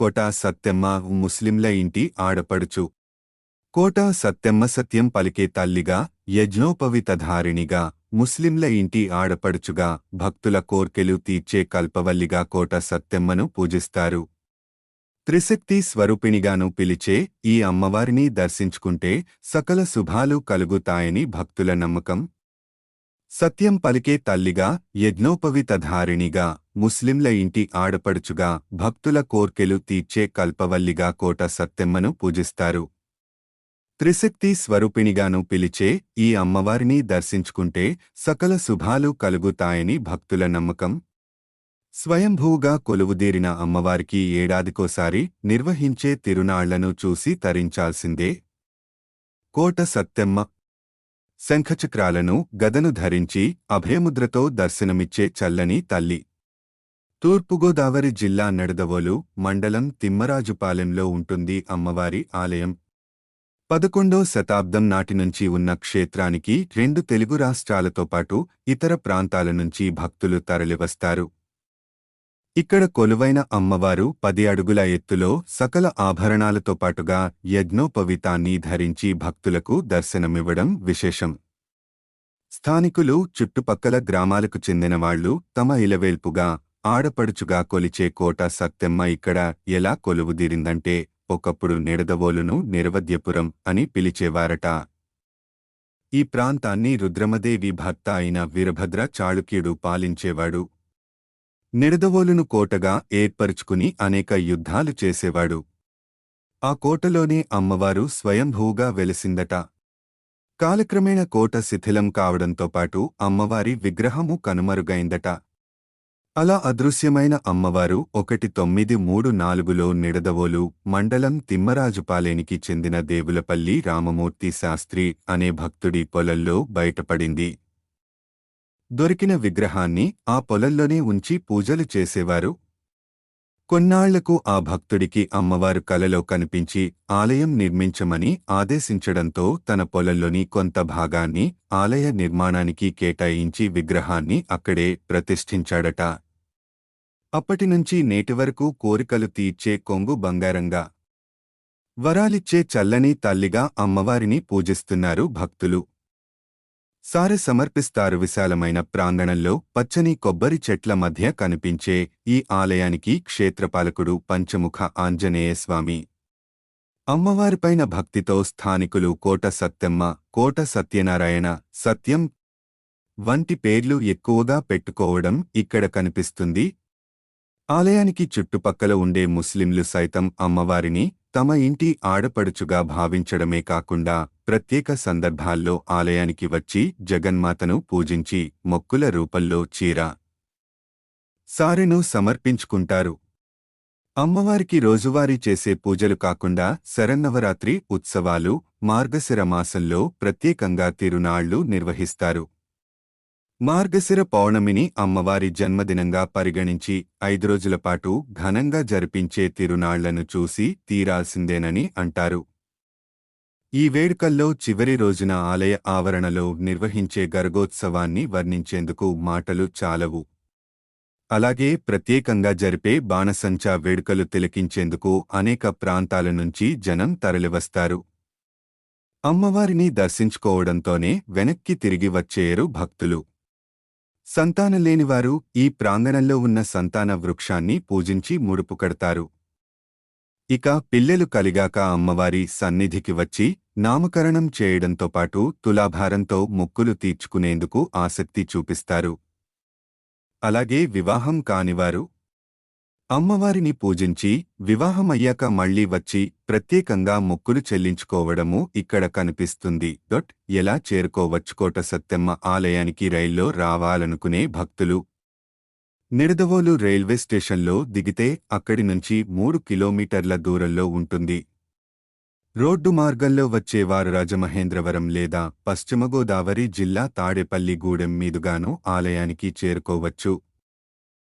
కోట సత్యమ్మ ముస్లింల ఇంటి ఆడపడుచు. కోట సత్యమ్మ సత్యం పలికే తల్లిగా యజ్ఞోపవితధారిణిగా ముస్లింల ఇంటి ఆడపడుచుగా భక్తుల కోర్కెలు తీర్చే కల్పవల్లిగా కోట సత్యమ్మను పూజిస్తారు. త్రిశక్తి స్వరూపిణిగాను పిలిచే ఈ అమ్మవారిని దర్శించుకుంటే సకల శుభాలు కలుగుతాయని భక్తుల నమ్మకం. సత్యం పలికే తల్లిగా యజ్ఞోపవితధారిణిగా ముస్లింల ఇంటి ఆడపడుచుగా భక్తుల కోర్కెలు తీర్చే కల్పవల్లిగా కోట సత్తెమ్మను పూజిస్తారు. త్రిశక్తి స్వరూపిణిగాను పిలిచే ఈ అమ్మవారిని దర్శించుకుంటే సకల శుభాలు కలుగుతాయని భక్తుల నమ్మకం. స్వయంభూగా కొలువుదీరిన అమ్మవారికి ఏడాదికోసారి నిర్వహించే తిరునాళ్ళను చూసి తరించాల్సిందే. కోట సత్తెమ్మ శంఖచక్రాలను గదను ధరించి అభయముద్రతో దర్శనమిచ్చే చల్లని తల్లి. తూర్పుగోదావరి జిల్లా నడదవోలు మండలం తిమ్మరాజుపాలెంలో ఉంటుంది అమ్మవారి ఆలయం. పదకొండో శతాబ్దం నాటి నుంచి ఉన్న క్షేత్రానికి రెండు తెలుగు రాష్ట్రాలతో పాటు ఇతర ప్రాంతాల నుంచి భక్తులు తరలివస్తారు. ఇక్కడ కొలువైన అమ్మవారు పది అడుగుల ఎత్తులో సకల ఆభరణాలతో పాటుగా యజ్ఞోపవితాన్ని ధరించి భక్తులకు దర్శనమివ్వడం విశేషం. స్థానికులు చుట్టుపక్కల గ్రామాలకు చెందినవాళ్ళు తమ ఇలవేల్పుగా ఆడపడుచుగా కొలిచే కోట సత్తెమ్మ ఇక్కడ ఎలా కొలువుదీరిందంటే ఒకప్పుడు నిడదవోలును నిరవద్యపురం అని పిలిచేవారట. ఈ ప్రాంతాన్ని రుద్రమదేవి భర్త అయిన వీరభద్ర చాళుక్యుడు పాలించేవాడు. నిడదవోలును కోటగా ఏర్పరుచుకుని అనేక యుద్ధాలు చేసేవాడు. ఆ కోటలోనే అమ్మవారు స్వయంభూగా వెలిసిందట. కాలక్రమేణ కోట శిథిలం కావడంతో పాటు అమ్మవారి విగ్రహము కనుమరుగైందట. అలా అదృశ్యమైన అమ్మవారు ఒకటి తొమ్మిది మూడు నాలుగులో నిడదవోలు మండలం తిమ్మరాజుపాలేనికి చెందిన దేవులపల్లి రామమూర్తి శాస్త్రి అనే భక్తుడి పొలంలో బయటపడింది. దొరికిన విగ్రహాన్ని ఆ పొలంలోనే ఉంచి పూజలు చేసేవారు. కొన్నాళ్ళకు ఆ భక్తుడికి అమ్మవారు కలలో కనిపించి ఆలయం నిర్మించమని ఆదేశించడంతో తన పొలంలోని కొంత భాగాన్ని ఆలయ నిర్మాణానికి కేటాయించి విగ్రహాన్ని అక్కడే ప్రతిష్ఠించాడట. అప్పటినుంచి నేటివరకు కోరికలు తీర్చే కొంగు బంగారంగా వరాలిచ్చే చల్లని తల్లిగా అమ్మవారిని పూజిస్తున్నారు భక్తులు. సారె సమర్పిస్తారు విశాలమైన ప్రాంగణంలో పచ్చని కొబ్బరి చెట్ల మధ్య కనిపించే ఈ ఆలయానికి క్షేత్రపాలకుడు పంచముఖ ఆంజనేయస్వామి అమ్మవారిపైన భక్తితో స్థానికులు కోట సత్యమ్మ కోట సత్యనారాయణ సత్యం వంటి పేర్లు ఎక్కువగా పెట్టుకోవడం ఇక్కడ కనిపిస్తుంది. ఆలయానికి చుట్టుపక్కల ఉండే ముస్లింలు సైతం అమ్మవారిని తమ ఇంటి ఆడపడుచుగా భావించడమే కాకుండా ప్రత్యేక సందర్భాల్లో ఆలయానికి వచ్చి జగన్మాతను పూజించి మొక్కుల రూపంలో చీర సారెను సమర్పించుకుంటారు. అమ్మవారికి రోజువారీ చేసే పూజలు కాకుండా శరన్నవరాత్రి ఉత్సవాలు మార్గశిర మాసంలో ప్రత్యేకంగా తిరునాళ్ళు నిర్వహిస్తారు. మార్గశిర పౌర్ణమిని అమ్మవారి జన్మదినంగా పరిగణించి ఐదు రోజుల పాటు ఘనంగా జరిపించే తిరునాళ్ళను చూసి తీరాల్సిందేనని అంటారు. ఈ వేడుకల్లో చివరి రోజున ఆలయ ఆవరణలో నిర్వహించే గర్గోత్సవాన్ని వర్ణించేందుకు మాటలు చాలవు. అలాగే ప్రత్యేకంగా జరిపే బాణసంచా వేడుకలు తిలకించేందుకు అనేక ప్రాంతాల నుంచి జనం తరలివస్తారు. అమ్మవారిని దర్శించుకోవడంతోనే వెనక్కి తిరిగి వచ్చేయరు భక్తులు. సంతానం లేనివారు ఈ ప్రాంగణంలో ఉన్న సంతాన వృక్షాన్ని పూజించి ముడుపు కడతారు. ఇక పిల్లలు కలిగాక అమ్మవారి సన్నిధికి వచ్చి నామకరణం చేయడంతో పాటు తులాభారంతో మొక్కులు తీర్చుకునేందుకు ఆసక్తి చూపిస్తారు. అలాగే వివాహం కానివారు అమ్మవారిని పూజించి వివాహమయ్యాక మళ్ళీ వచ్చి ప్రత్యేకంగా మొక్కులు చెల్లించుకోవడము ఇక్కడ కనిపిస్తుంది. డొట్ ఎలా చేరుకోవచ్చు కోట సత్యమ్మ ఆలయానికి రైల్లో రావాలనుకునే భక్తులు. నిడదవోలు రైల్వే స్టేషన్లో దిగితే అక్కడి నుంచి మూడు కిలోమీటర్ల దూరంలో ఉంటుంది. రోడ్డు మార్గంలో వచ్చేవారు రాజమహేంద్రవరం లేదా పశ్చిమ గోదావరి జిల్లా తాడేపల్లిగూడెం మీదుగాను ఆలయానికి చేరుకోవచ్చు.